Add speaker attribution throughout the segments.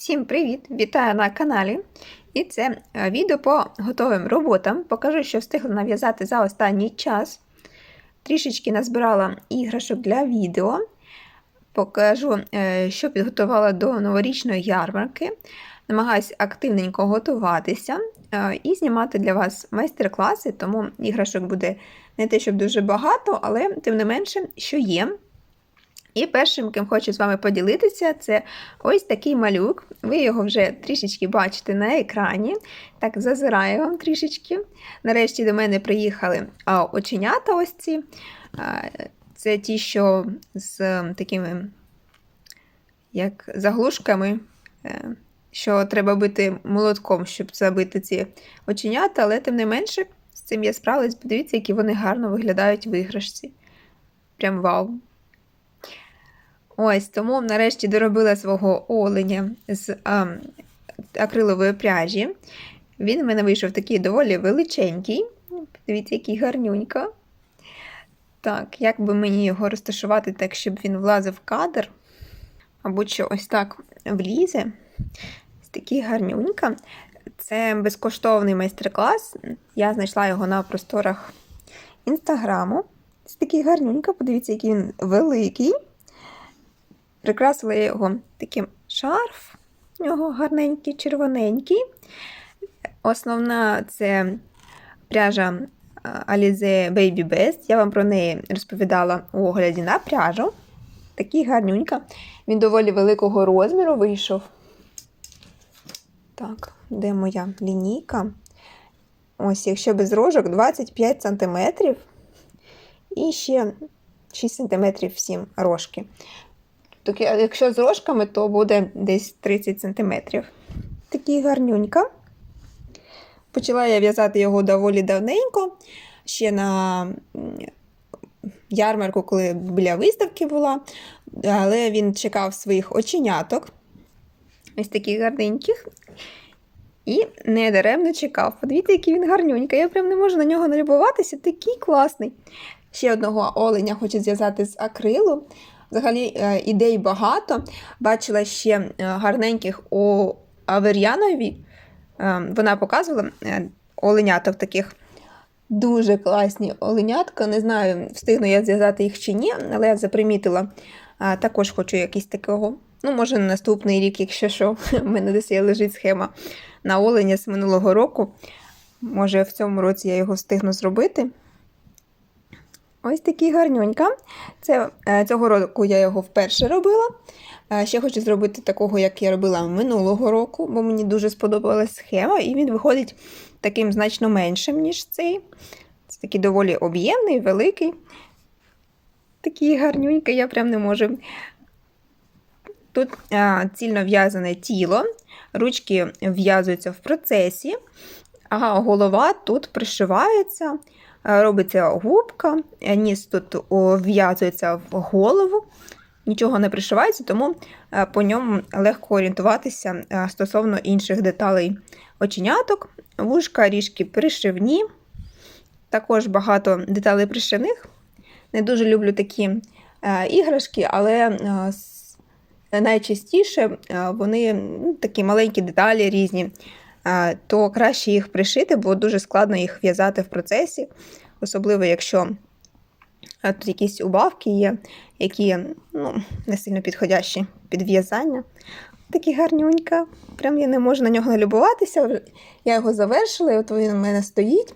Speaker 1: Всім привіт! Вітаю на каналі. І це е, відео по готовим роботам. Покажу, що встигла нав'язати за останній час. Трішечки назбирала іграшок для відео. Покажу, е, що підготувала до новорічної ярмарки. Намагаюся активненько готуватися е, і знімати для вас майстер-класи, тому іграшок буде не те, щоб дуже багато, але тим не менше, що є. І першим, ким хочу з вами поділитися, це ось такий малюк. Ви його вже трішечки бачите на екрані. Так, зазираю вам трішечки. Нарешті до мене приїхали оченята ось ці. Це ті, що з такими як заглушками, е, що треба бити молотком, щоб забити ці оченята, але тим не менше, з цим я справилась. Подивіться, які вони гарно виглядають в іграшці. Прям вау! Ось тому нарешті доробила свого оленя з а, акрилової пряжі. Він в мене вийшов такий доволі величенький. Подивіться, який гарнюнько. Так, як би мені його розташувати так, щоб він влазив в кадр? Мабуть, що ось так влізе. Ось такий гарнюнька. Це безкоштовний майстер-клас. Я знайшла його на просторах інстаграму. Ось такий гарнюнька, подивіться, який він великий. Прикрасила його таким шарф, у нього гарненький, червоненький. Основна це пряжа Alize Baby Best. Я вам про неї розповідала у огляді на пряжу. Такий гарнюнька. Він доволі великого розміру вийшов. Так, де моя лінійка? Ось, якщо без рожок, 25 см. І ще 6 см всім рожки. Так, якщо з рожками, то буде десь 30 см. Такий гарнюнька. Почала я в'язати його доволі давненько, ще на ярмарку, коли біля виставки була, але він чекав своїх оченяток. Ось таких гарненьких. І недаремно чекав. Подивіться, який він гарнюнький. Я прям не можу на нього налюбуватися, такий класний. Ще одного оленя хочу зв'язати з акрилу. Взагалі е, ідей багато. Бачила ще е, гарненьких у Авер'янові. Е, вона показувала оленяток таких дуже класні оленятка. Не знаю, встигну я зв'язати їх чи ні, але я запримітила. Також хочу якийсь такого. Ну, може, на наступний рік, якщо що, в мене десь лежить схема на оленя з минулого року. Може, в цьому році я його встигну зробити. Ось такий гарнюнька. Це, е, Цього року я його вперше робила. Е, ще хочу зробити такого, як я робила минулого року, бо мені дуже сподобалась схема, і він виходить таким значно меншим, ніж цей. Це такий доволі об'ємний, великий. Такий гарнюнький, я прям не можу. Тут а, е, цільно в'язане тіло, ручки в'язуються в процесі, а голова тут пришивається. Е, робиться губка, е, ніс тут в'язується в голову, нічого не пришивається, тому е, по ньому легко орієнтуватися стосовно інших деталей оченяток, вушка, ріжки пришивні. Також багато деталей пришивних. Не дуже люблю такі іграшки, але найчастіше вони ну, такі маленькі деталі різні то краще їх пришити, бо дуже складно їх в'язати в процесі, особливо, якщо тут якісь убавки є, які ну, не сильно підходящі під в'язання. Такі гарнюнька. Прям я не можу на нього налюбуватися. Я його завершила, і от він у мене стоїть.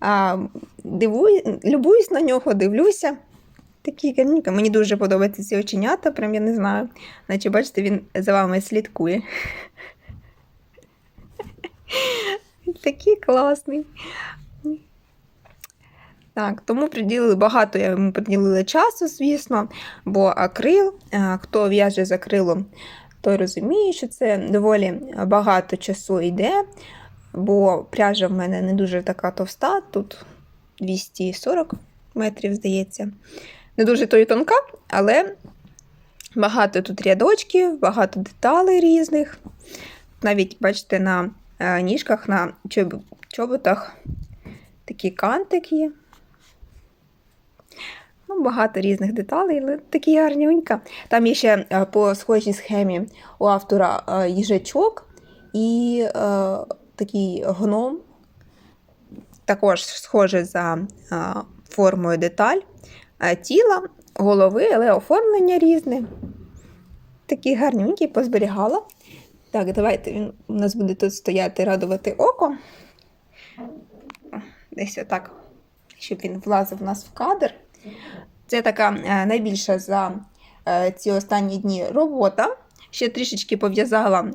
Speaker 1: А, дивую, Любуюсь на нього, дивлюся. Такі гарнюнька. Мені дуже подобаються ці оченята, прям я не знаю. Наче, бачите, він за вами слідкує. Такий класний. Так, Тому приділили багато, я йому приділила часу, звісно, бо акрил, хто в'яже з акрилом, той розуміє, що це доволі багато часу йде, бо пряжа в мене не дуже така товста, тут 240 метрів, здається. Не дуже то й тонка, але багато тут рядочків, багато деталей різних. Навіть, бачите, на Е, ніжках на чоботах такі кантики. Ну, багато різних деталей, але такі гарнюнька. Там є ще е, по схожій схемі у автора е, їжачок і е, такий гном, також схоже за е, формою деталь е, тіла, голови, але оформлення різне. Такі гарнюнькі позберігала. Так, давайте він у нас буде тут стояти, радувати око. Десь отак, щоб він влазив у нас в кадр. Це така е, найбільша за е, ці останні дні робота. Ще трішечки пов'язала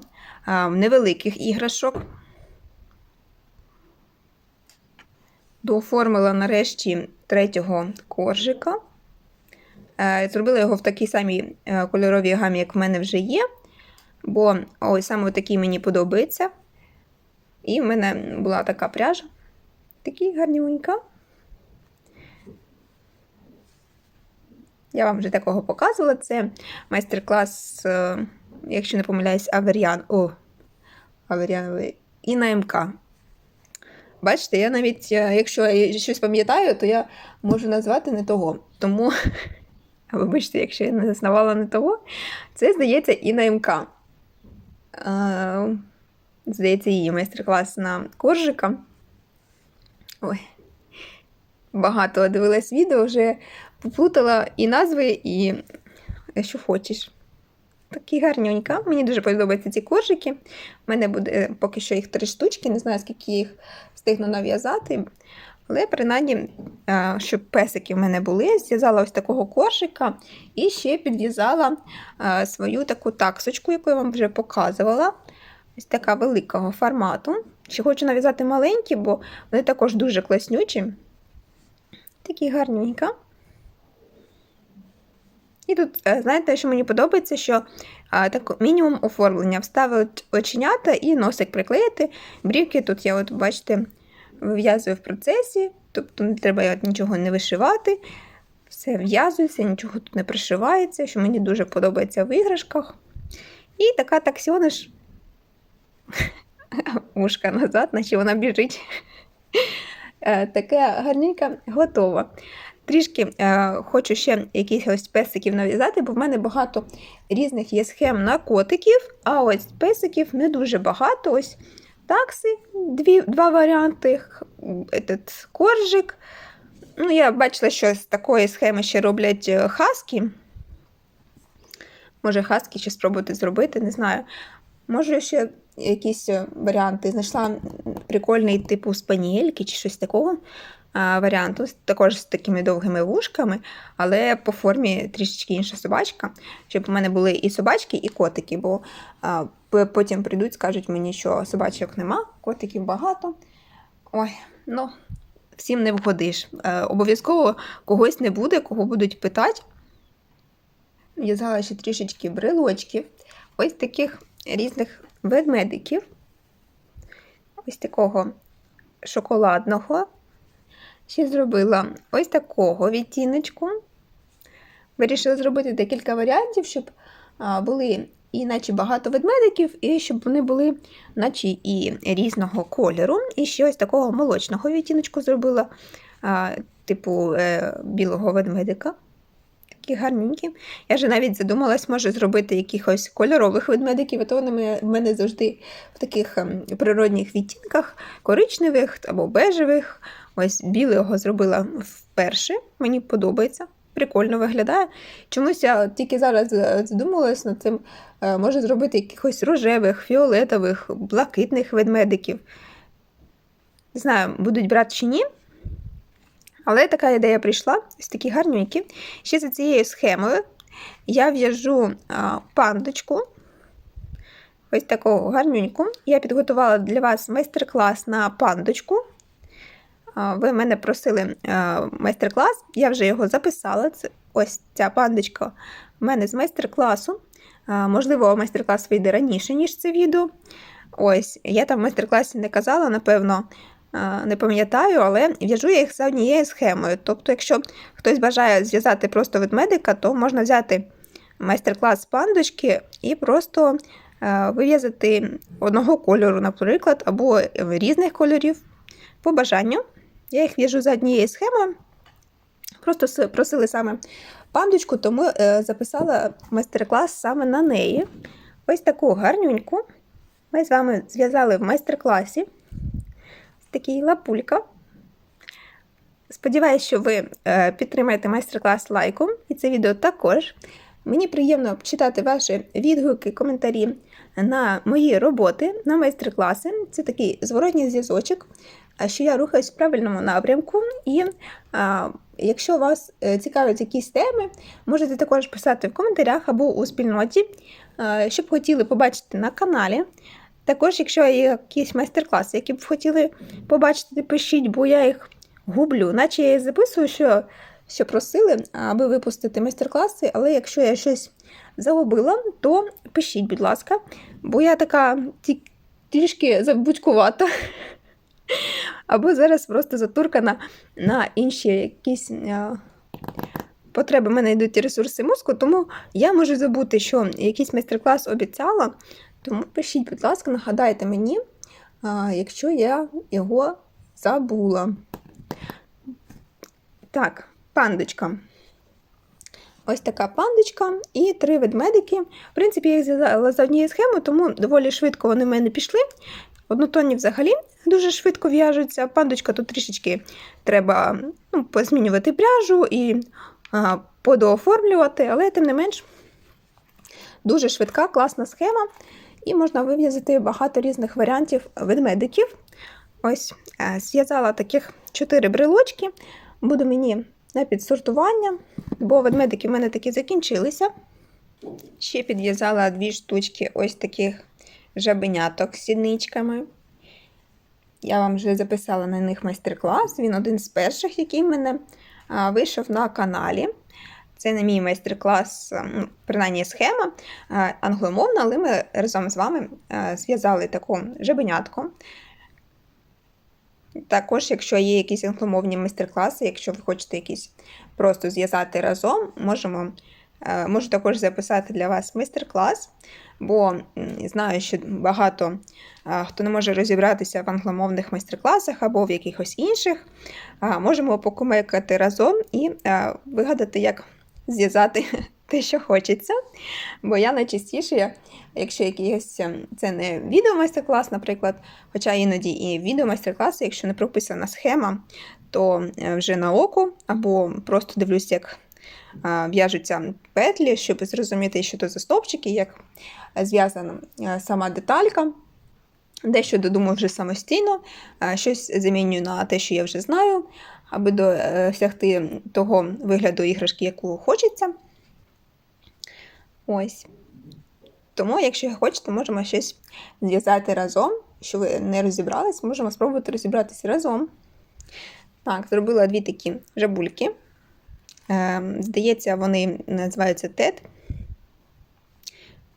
Speaker 1: е, невеликих іграшок. Дооформила нарешті третього коржика. Зробила його в такій самій кольоровій гамі, як в мене вже є. Бо ось саме такий мені подобається. І в мене була така пряжа. Такий гарнюнька. Я вам вже такого показувала. Це майстер-клас, е, якщо не помиляюсь, Аверіан. О, Аверіановий. І на МК. Бачите, я навіть, е, якщо я щось пам'ятаю, то я можу назвати не того. Тому, вибачте, якщо я не заснувала не того, це здається і на МК. Е, Здається, її майстер-клас на коржика. Ой. Багато дивилась відео, вже поплутала і назви, і що хочеш. Такі гарнюнька. Мені дуже подобаються ці коржики. У мене буде поки що їх три штучки, не знаю, скільки їх встигну нав'язати. Але принаймні, е, щоб песики в мене були, зв'язала ось такого коржика і ще підв'язала е, свою таку таксочку, яку я вам вже показувала. Ось така великого формату. Ще хочу нав'язати маленькі, бо вони також дуже класнючі. Такі гарненька. І тут, е, знаєте, що мені подобається, що а, так, мінімум оформлення. Вставити оченята і носик приклеїти. Брівки тут я, от, бачите, вив'язую в процесі, тобто не треба нічого не вишивати. Все в'язується, нічого тут не пришивається, що мені дуже подобається в іграшках. І така таксіониш ушка назад, наче вона біжить. Е, Таке гарненька готова. Трішки е, хочу ще якихось песиків нав'язати, бо в мене багато різних є схем на котиків, а ось песиків не дуже багато. Ось такси, дві, два варіанти, этот, коржик. Ну, я бачила, що з такої схеми ще роблять е, хаски. Може, хаски ще спробувати зробити, не знаю. Може, ще якісь е, варіанти. Знайшла прикольний типу спаніельки чи щось такого варіанту, також з такими довгими вушками, але по формі трішечки інша собачка, щоб у мене були і собачки, і котики, бо потім прийдуть, скажуть мені, що собачок нема, котиків багато. Ой, ну, всім не вгодиш. Е, обов'язково когось не буде, кого будуть питати. В'язала ще трішечки брелочків, ось таких різних ведмедиків, ось такого шоколадного. Ще зробила ось такого відтіночку. Вирішила зробити декілька варіантів, щоб були і наче багато ведмедиків, і щоб вони були наче і різного кольору. І ще ось такого молочного відтіночку зробила, типу е, білого ведмедика. Такі гарненькі. Я вже навіть задумалась, може зробити якихось кольорових ведмедиків, а то вони в мене- завжди в таких ем, природних відтінках, коричневих або бежевих. Ось білого зробила вперше. Мені подобається. Прикольно виглядає. Чомусь я тільки зараз е, задумалась над цим. е, Може зробити якихось рожевих, фіолетових, блакитних ведмедиків. Не знаю, будуть брати чи ні. Але така ідея прийшла, ось такі гарненькі. Ще за цією схемою я в'яжу пандочку. Ось таку гарненьку. Я підготувала для вас майстер-клас на пандочку. Ви мене просили майстер-клас, я вже його записала. Це ось ця пандочка в мене з майстер-класу. Можливо, майстер-клас вийде раніше, ніж це відео. Ось, я там в майстер-класі не казала, напевно, не пам'ятаю, але в'яжу я їх за однією схемою. Тобто, якщо хтось бажає зв'язати просто ведмедика, то можна взяти майстер-клас з пандочки і просто е, вив'язати одного кольору, наприклад, або різних кольорів по бажанню. Я їх в'яжу за однією схемою. Просто просили саме пандочку, тому е, записала майстер-клас саме на неї. Ось таку гарнюньку. Ми з вами зв'язали в майстер-класі. Такий лапулька. Сподіваюсь, що ви е, підтримаєте майстер-клас лайком і це відео також. Мені приємно читати ваші відгуки, коментарі на мої роботи, на майстер-класи. Це такий зворотній зв'язочок, що я рухаюсь в правильному напрямку. І якщо вас е, цікавлять якісь теми, можете також писати в коментарях або у спільноті, що б хотіли побачити на каналі. Також, якщо є якісь майстер-класи, які б хотіли побачити, пишіть, бо я їх гублю, наче я записую, що, що просили, аби випустити майстер-класи, але якщо я щось загубила, то пишіть, будь ласка, бо я така трішки забудькувата. Або зараз просто затуркана на інші якісь е, потреби. У мене йдуть ресурси мозку, тому я можу забути, що якийсь майстер-клас обіцяла. Тому пишіть, будь ласка, нагадайте мені, якщо я його забула. Так, пандочка. Ось така пандочка і три ведмедики. В принципі, я їх зв'язала за однією схемою, тому доволі швидко вони в мене пішли. Однотонні взагалі дуже швидко в'яжуться. Пандочка тут трішечки треба ну, позмінювати пряжу і а, подооформлювати, але тим не менш дуже швидка, класна схема. І можна вив'язати багато різних варіантів ведмедиків. Ось е, зв'язала таких чотири брелочки. Буде мені на підсортування, бо ведмедики в мене такі закінчилися. Ще підв'язала дві штучки ось таких жабеняток з сідничками. Я вам вже записала на них майстер-клас. Він один з перших, який в мене вийшов на каналі. Це не мій майстер-клас, принаймні схема англомовна, але ми разом з вами зв'язали таку жабенятку. Також, якщо є якісь англомовні майстер-класи, якщо ви хочете якісь просто зв'язати разом, можемо, можу також записати для вас майстер-клас, бо знаю, що багато хто не може розібратися в англомовних майстер-класах або в якихось інших, можемо покумекати разом і вигадати, як зв'язати те, що хочеться. Бо я найчастіше, якщо якийсь ем, це не відео-майстер-клас, наприклад, хоча іноді і відео-майстер-класи, якщо не прописана схема, то е, вже на око, або просто дивлюсь, як в'яжуться петлі, щоб зрозуміти, що то за стовпчики, як зв'язана е, сама деталька. Дещо додумаю вже самостійно, е, щось замінюю на те, що я вже знаю, аби досягти того вигляду іграшки, яку хочеться. Ось. Тому, якщо хочете, можемо щось зв'язати разом. Що ви не розібрались, можемо спробувати розібратися разом. Так, зробила дві такі жабульки. Е, здається, вони називаються тет.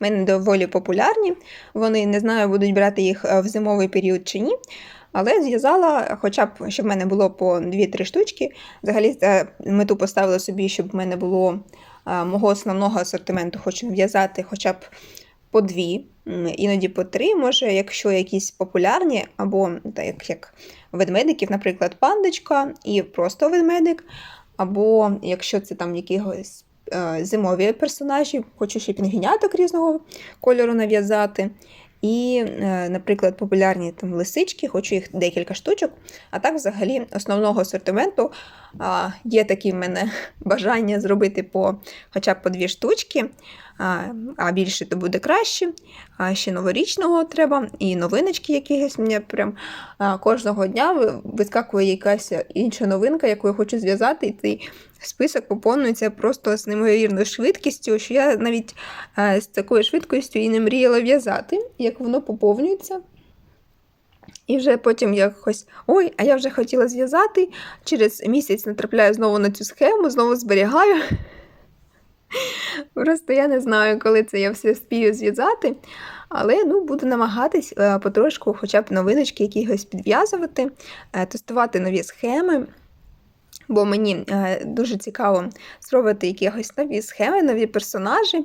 Speaker 1: Мене доволі популярні. Вони не знаю, будуть брати їх е, в зимовий період чи ні. Але зв'язала, хоча б, щоб в мене було по 2-3 штучки. Взагалі, е, мету поставила собі, щоб в мене було е, мого основного асортименту, хочу в'язати хоча б по дві, іноді по три, може, якщо якісь популярні, або так як ведмедиків, наприклад, пандочка і просто ведмедик, або якщо це там якісь е, зимові персонажі, хочу ще пінгвіняток різного кольору нав'язати. І, е, наприклад, популярні там лисички, хочу їх декілька штучок. А так, взагалі, основного асортименту є такі в мене бажання зробити по хоча б по дві штучки, а, більше то буде краще. А ще новорічного треба, і новиночки якісь мені прям кожного дня вискакує якась інша новинка, яку я хочу зв'язати, і цей список поповнюється просто з неймовірною швидкістю, що я навіть з такою швидкістю і не мріяла в'язати, як воно поповнюється. І вже потім якось ой, а я вже хотіла зв'язати. Через місяць натрапляю знову на цю схему, знову зберігаю. Просто я не знаю, коли це я все спію зв'язати. Але ну, буду намагатись е, потрошку хоча б новиночки якихось підв'язувати, е, тестувати нові схеми. Бо мені е, дуже цікаво спробувати якихось нові схеми, нові персонажі.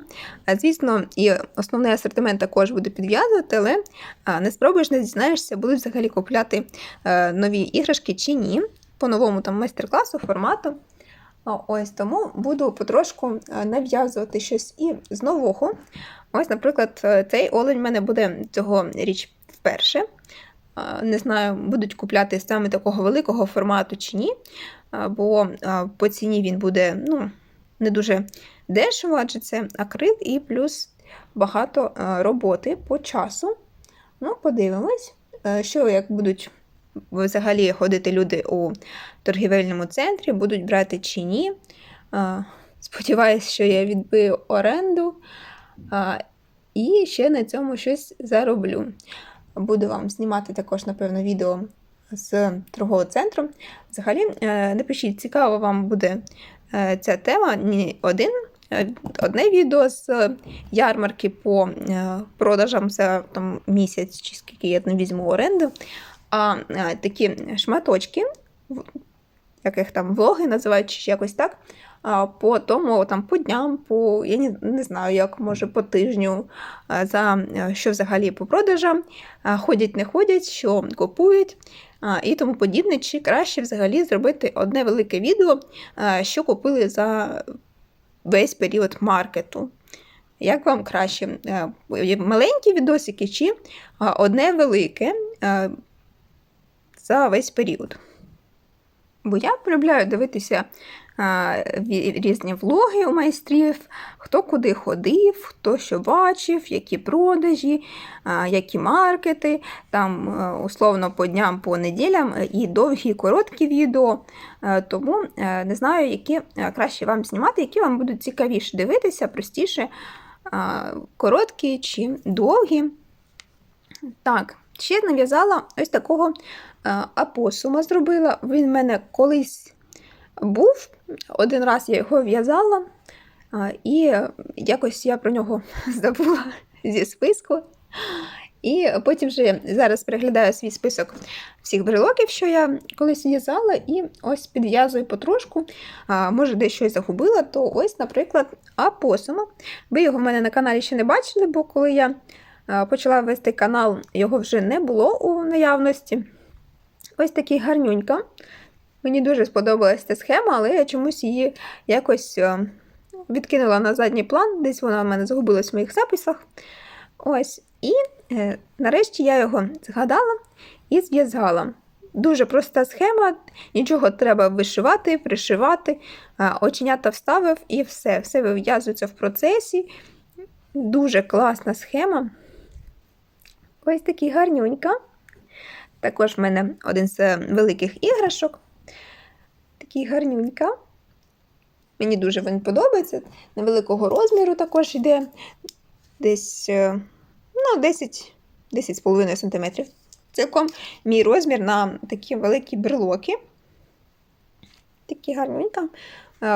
Speaker 1: Звісно, і основний асортимент також буду підв'язувати, але не спробуєш, не дізнаєшся, будуть взагалі купляти е, нові іграшки чи ні. По новому там майстер-класу, формату. Ось тому буду потрошку е, нав'язувати щось і з нового. Ось, наприклад, цей олень в мене буде цього річ вперше. Не знаю, будуть купляти саме такого великого формату чи ні, бо по ціні він буде ну, не дуже дешево, адже це акрил і плюс багато роботи по часу. Ну, подивимось, що як будуть взагалі ходити люди у торгівельному центрі, будуть брати чи ні. Сподіваюсь, що я відбию оренду і ще на цьому щось зароблю. Буду вам знімати також, напевно, відео з торгового центру. Взагалі, е, напишіть, цікаво вам буде е, ця тема. Ні один, е, одне відео з ярмарки по продажам за там, місяць, чи скільки я там візьму оренду. А такі шматочки, в- як їх там влоги називають, чи якось так. По тому, там, по дням, по я не, не знаю, як може по тижню, за е, що взагалі по продажам, ходять, не ходять, що купують і тому подібне, чи краще взагалі зробити одне велике відео, що купили за весь період маркету. Як вам краще? Е, Маленькі відосики чи одне велике е, за весь період? Бо я полюбляю дивитися різні влоги у майстрів, хто куди ходив, хто що бачив, які продажі, які маркети, там е, условно по дням, по неділям е, і довгі, і короткі відео. Е, Тому не знаю, які краще вам знімати, які вам будуть цікавіше дивитися, простіше, короткі чи довгі. Так, ще нав'язала ось такого апосума зробила. Він в мене колись був. Один раз я його в'язала, і якось я про нього забула зі списку. І потім вже зараз переглядаю свій список всіх брелоків, що я колись в'язала, і ось підв'язую потрошку. Може, десь щось загубила, то ось, наприклад, апосума. Ви його в мене на каналі ще не бачили, бо коли я почала вести канал, його вже не було у наявності. Ось такий гарнюнька. Мені дуже сподобалася ця схема, але я чомусь її якось е, відкинула на задній план, десь вона в мене загубилась в моїх записах. Ось. І е, нарешті я його згадала і зв'язала. Дуже проста схема, нічого треба вишивати, пришивати, е, оченята вставив і все. Все вив'язується в процесі. Дуже класна схема. Ось такий гарнюнька. Також в мене один з великих іграшок. Такий гарнюнька. Мені дуже він подобається. Невеликого розміру також йде десь е, ну, 10, 10,5 см. Цілком мій розмір на такі великі брелоки. Такі гарненька. Е,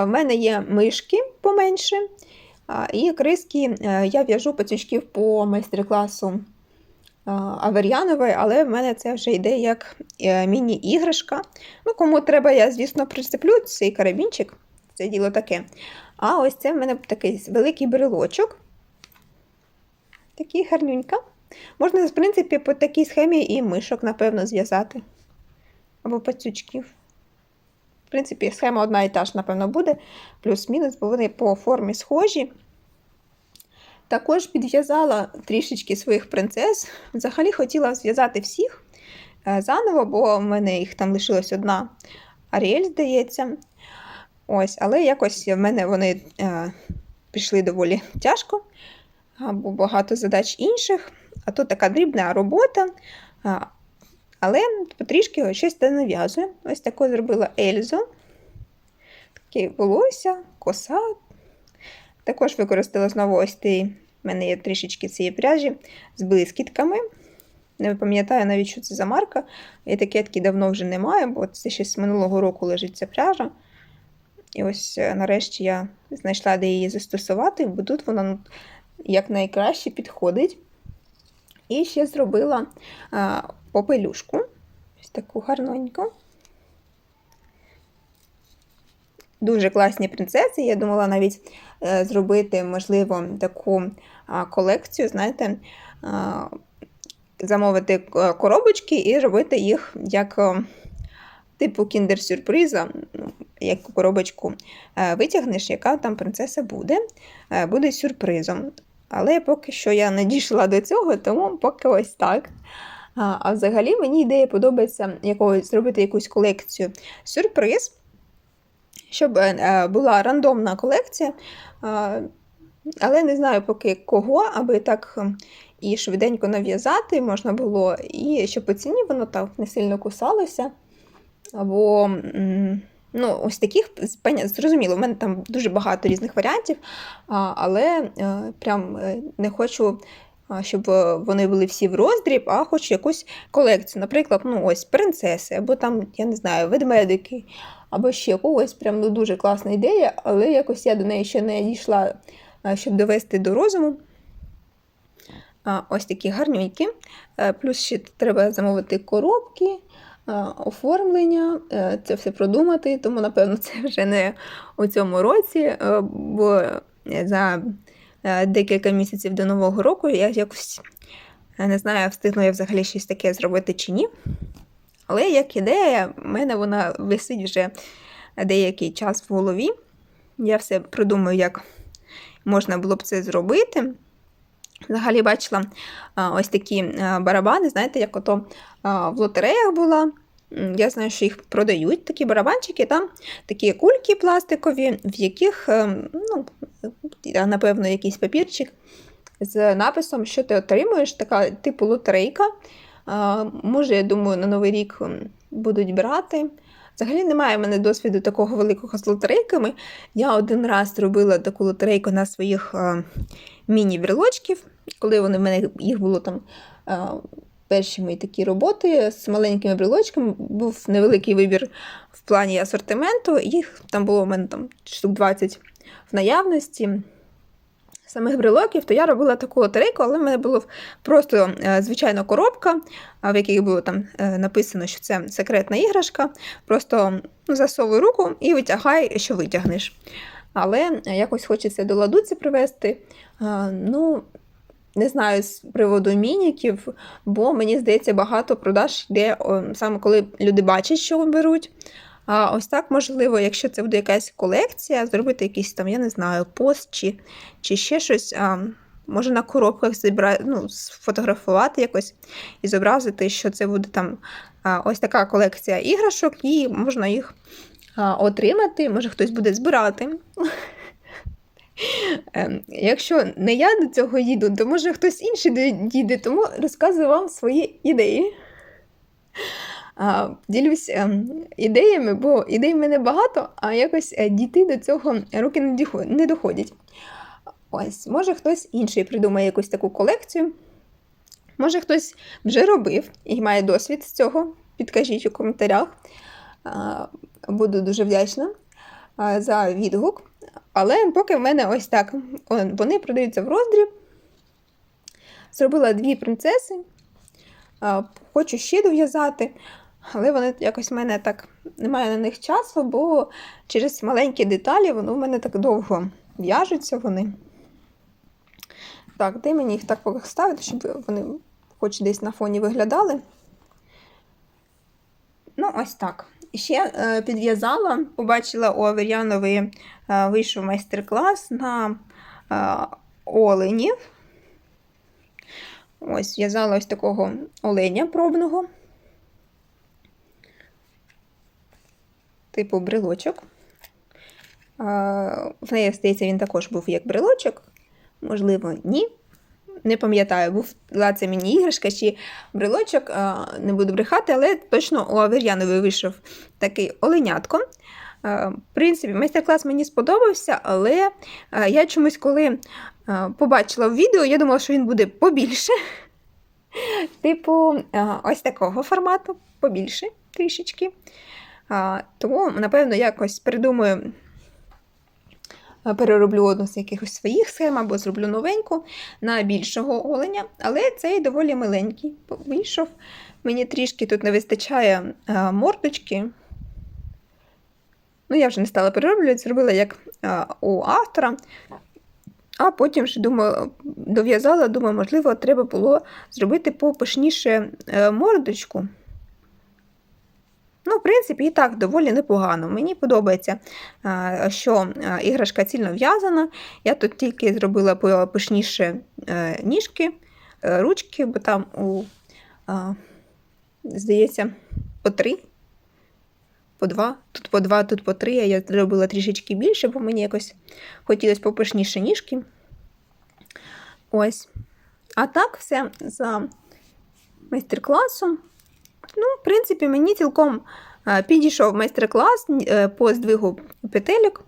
Speaker 1: В мене є мишки поменше. І криски е, я в'яжу пацючків по майстер-класу Авер'янової, але в мене це вже йде як е, міні-іграшка. Ну, кому треба, я, звісно, прицеплю цей карабінчик. Це діло таке. А ось це в мене такий великий брелочок. Такий гарнюнька. Можна, в принципі, по такій схемі і мишок, напевно, зв'язати. Або пацючків. В принципі, схема одна і та ж, напевно, буде. Плюс-мінус, бо вони по формі схожі. Також підв'язала трішечки своїх принцес. Взагалі хотіла зв'язати всіх е, заново, бо в мене їх там лишилась одна Аріель, здається. Ось, але якось в мене вони е, пішли доволі тяжко, бо багато задач інших. А тут така дрібна робота. Але потрішки щось те нав'язує. Ось таку зробила Ельзу. Таке волосся, коса. Також використала знову ось цей, в мене є трішечки цієї пряжі з блискітками. Не пам'ятаю навіть, що це за марка. Етикетки давно вже немає, бо це ще з минулого року лежить ця пряжа. І ось е, нарешті я знайшла, де її застосувати, бо тут вона ну, якнайкраще підходить. І ще зробила а, попелюшку. Ось таку гарненьку. Дуже класні принцеси. Я думала навіть е, зробити, можливо, таку колекцію, знаєте, замовити коробочки і робити їх як е, типу кіндер-сюрприза. Ну, яку коробочку е, витягнеш, яка там принцеса буде, е, буде сюрпризом. Але поки що я не дійшла до цього, тому поки ось так. А, взагалі мені ідея подобається якогось зробити якусь колекцію сюрприз, щоб е, була рандомна колекція. Але не знаю поки кого, аби так і швиденько нав'язати можна було, і щоб по ціні воно так не сильно кусалося. Або, ну, ось таких, зрозуміло, в мене там дуже багато різних варіантів, але е, прям е, не хочу, щоб е, вони були всі в роздріб, а хочу якусь колекцію. Наприклад, ну, ось принцеси, або там, я не знаю, ведмедики, або ще когось. Прям ну, дуже класна ідея, але якось я до неї ще не дійшла, щоб довести до розуму. Ось такі гарнюнькі. Е, Плюс ще треба замовити коробки, оформлення, е, це все продумати, тому, напевно, це вже не у цьому році, е, бо за декілька місяців до Нового року я якось не знаю, встигну я взагалі щось таке зробити чи ні. Але як ідея, в мене вона висить вже деякий час в голові. Я все придумаю, як можна було б це зробити. Взагалі бачила ось такі барабани, знаєте, як ото в лотереях була. Я знаю, що їх продають, такі барабанчики, там такі кульки пластикові, в яких, ем, ну, напевно, якийсь папірчик з написом, що ти отримуєш, така типу лотерейка. Може, я думаю, на Новий рік будуть брати. Взагалі немає в мене досвіду такого великого з лотерейками. Я один раз робила таку лотерейку на своїх е, міні-брелочків, коли вони в мене їх було там е, перші мої такі роботи з маленькими брелочками. Був невеликий вибір в плані асортименту. Їх там було у мене там штук 20 в наявності. Самих брелоків, то я робила таку лотерейку, але в мене була просто е, звичайна коробка, в якій було там е, написано, що це секретна іграшка. Просто ну, засовуй руку і витягай, що витягнеш. Але е, якось хочеться до ладу це привести. Ну, не знаю з приводу мініків, бо мені здається, багато продаж йде саме коли люди бачать, що беруть. А ось так можливо, якщо це буде якась колекція, зробити якийсь там, я не знаю, пост чи, чи ще щось. А, може на коробках зібра... ну, сфотографувати якось і зобразити, що це буде там а, ось така колекція іграшок, і можна їх а, отримати, може хтось буде збирати. Ем, Якщо не я до цього їду, то може хтось інший дійде, тому розказую вам свої ідеї. Ділюсь ем, ідеями, бо ідей в мене багато, а якось е, дійти до цього руки не доходять. Ось, може хтось інший придумає якусь таку колекцію. Може хтось вже робив і має досвід з цього. Підкажіть у коментарях. Буду дуже вдячна за відгук. Але поки в мене ось так. Вони продаються в роздріб. Зробила дві принцеси. Хочу ще дов'язати, але вони якось в мене так немає на них часу, бо через маленькі деталі воно в мене так довго в'яжуться вони. Так, де мені їх так поставити, щоб вони хоч десь на фоні виглядали. Ну, ось так. Ще е, підв'язала, побачила у Аверянової е, вийшов майстер-клас на е, оленів. Ось, в'язала ось такого оленя пробного. Типу брелочок. В неї, здається, він також був як брелочок. Можливо, ні. Не пам'ятаю, був це мені іграшка чи брелочок, не буду брехати, але точно у Авер'янової вийшов такий оленятко. В принципі, майстер-клас мені сподобався, але я чомусь, коли побачила в відео, я думала, що він буде побільше. Типу, ось такого формату, побільше трішечки. Тому, напевно, якось придумаю, перероблю одну з якихось своїх схем або зроблю новеньку на більшого оленя, але цей доволі миленький вийшов. Мені трішки тут не вистачає а, мордочки. Ну, я вже не стала перероблювати, зробила як а, у автора. А потім ж думаю, дов'язала, думаю, можливо, треба було зробити попишніше е, мордочку. Ну, в принципі, і так доволі непогано. Мені подобається, е, що е, іграшка цільно в'язана. Я тут тільки зробила пишніше е, ніжки, ручки, бо там у, здається, по три. По два, тут по два, тут по три. Я зробила трішечки більше, бо мені якось хотілося попишніше ніжки. Ось. А так, все за майстер-класом. Ну, в принципі, мені цілком е, підійшов майстер-клас е, по здвигу петельок.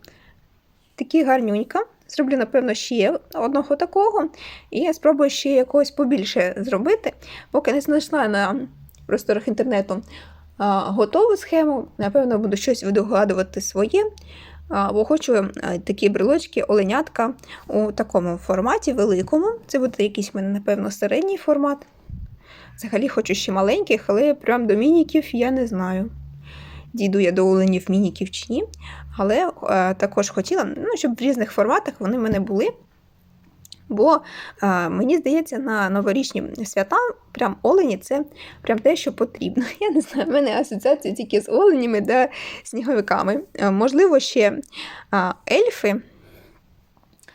Speaker 1: Такі гарнюнька. Зроблю, напевно, ще одного такого. І я спробую ще якогось побільше зробити, поки не знайшла на просторах інтернету готову схему. Напевно, буду щось видогадувати своє. Бо хочу такі брелочки, оленятка у такому форматі великому. Це буде якийсь в мене, напевно, середній формат. Взагалі хочу ще маленьких, але прям до мініків я не знаю. Дійду я до оленів мініків чи ні. Але е, також хотіла, ну, щоб в різних форматах вони в мене були. Бо е, мені здається, на новорічні свята прям олені це прям те, що потрібно. Я не знаю, в мене асоціація тільки з оленями та сніговиками. Е, можливо, ще е, ельфи,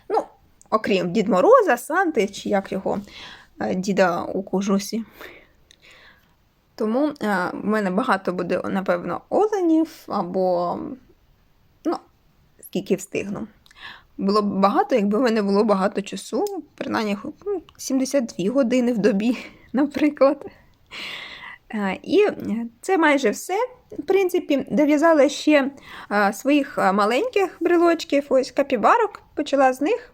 Speaker 1: ну, окрім Дід Мороза, Санти, чи як його діда у кожусі. Тому е, в мене багато буде, напевно, оленів або ну, скільки встигну. Було б багато, якби в мене було багато часу, принаймні 72 години в добі, наприклад. Е, І це майже все. В принципі, дов'язала ще е, своїх маленьких брелочків, ось капібарок, почала з них.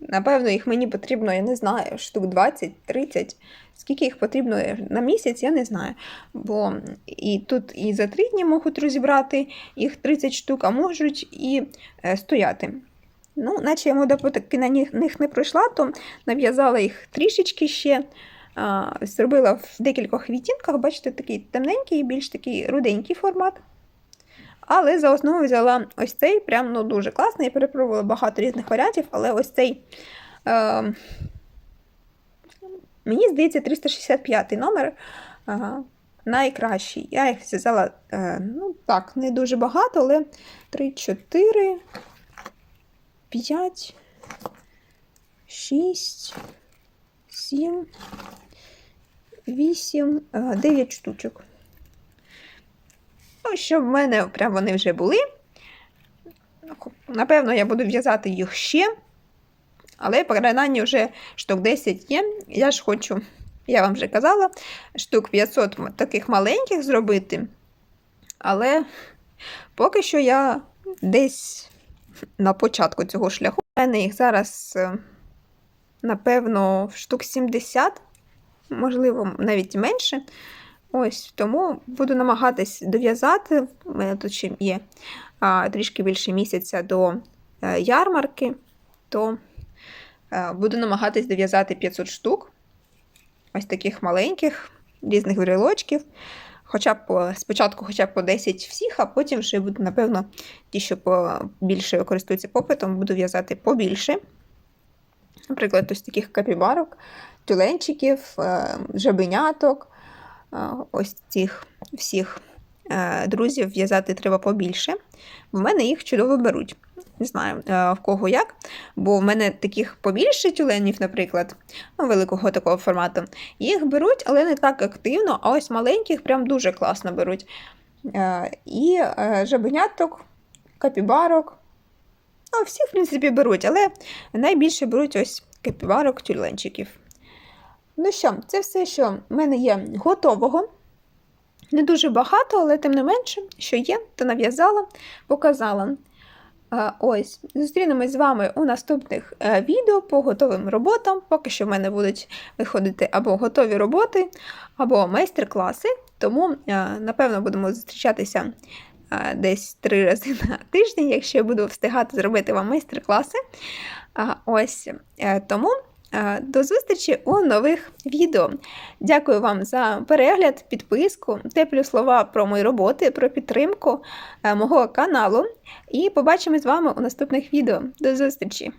Speaker 1: Напевно, їх мені потрібно, я не знаю, штук 20-30. Скільки їх потрібно на місяць, я не знаю. Бо і тут і за три дні можуть розібрати їх 30 штук, а можуть і е, стояти. Ну, Наче я мода таки на них, не пройшла, то нав'язала їх трішечки ще. Зробила в декількох відтінках, бачите, такий темненький, більш такий руденький формат. Але за основу взяла ось цей, прям ну, дуже класний. Я перепробувала багато різних варіантів, але ось цей, е, мені здається, 365 номер е, найкращий. Я їх зв'язала, е, ну так, не дуже багато, але 3, 4, 5, 6, 7, 8, 9 штучок. Щоб в мене прям вони вже були. Напевно, я буду в'язати їх ще. Але принаймні вже штук 10 є. Я ж хочу, я вам вже казала, штук 500 таких маленьких зробити. Але поки що я десь на початку цього шляху. У мене їх зараз, е, напевно, штук 70, можливо, навіть менше. Ось тому буду намагатись дов'язати. У мене тут ще є а, трішки більше місяця до е, ярмарки, то е, буду намагатись дов'язати 500 штук, ось таких маленьких, різних брелочків. Хоча б спочатку хоча б по 10 всіх, а потім вже буду, напевно, ті, що більше користуються попитом, буду в'язати побільше. Наприклад, ось таких капібарок, тюленчиків, е, жабеняток ось цих всіх е, друзів в'язати треба побільше. В мене їх чудово беруть. Не знаю, е, в кого як. Бо в мене таких побільше тюленів, наприклад, ну, великого такого формату, їх беруть, але не так активно, а ось маленьких прям дуже класно беруть. Е, і жабеняток, капібарок. Ну, всіх, в принципі, беруть, але найбільше беруть ось капібарок, тюленчиків. Ну що, це все, що в мене є готового. Не дуже багато, але тим не менше, що є, то нав'язала, показала. Ось, зустрінемось з вами у наступних е, відео по готовим роботам. Поки що в мене будуть виходити або готові роботи, або майстер-класи. Тому, е, напевно, будемо зустрічатися е, десь три рази на тиждень, якщо я буду встигати зробити вам майстер-класи. Ось тому. Е, до зустрічі у нових відео. Дякую вам за перегляд, підписку, теплі слова про мої роботи, про підтримку е, мого каналу. І побачимось з вами у наступних відео. До зустрічі!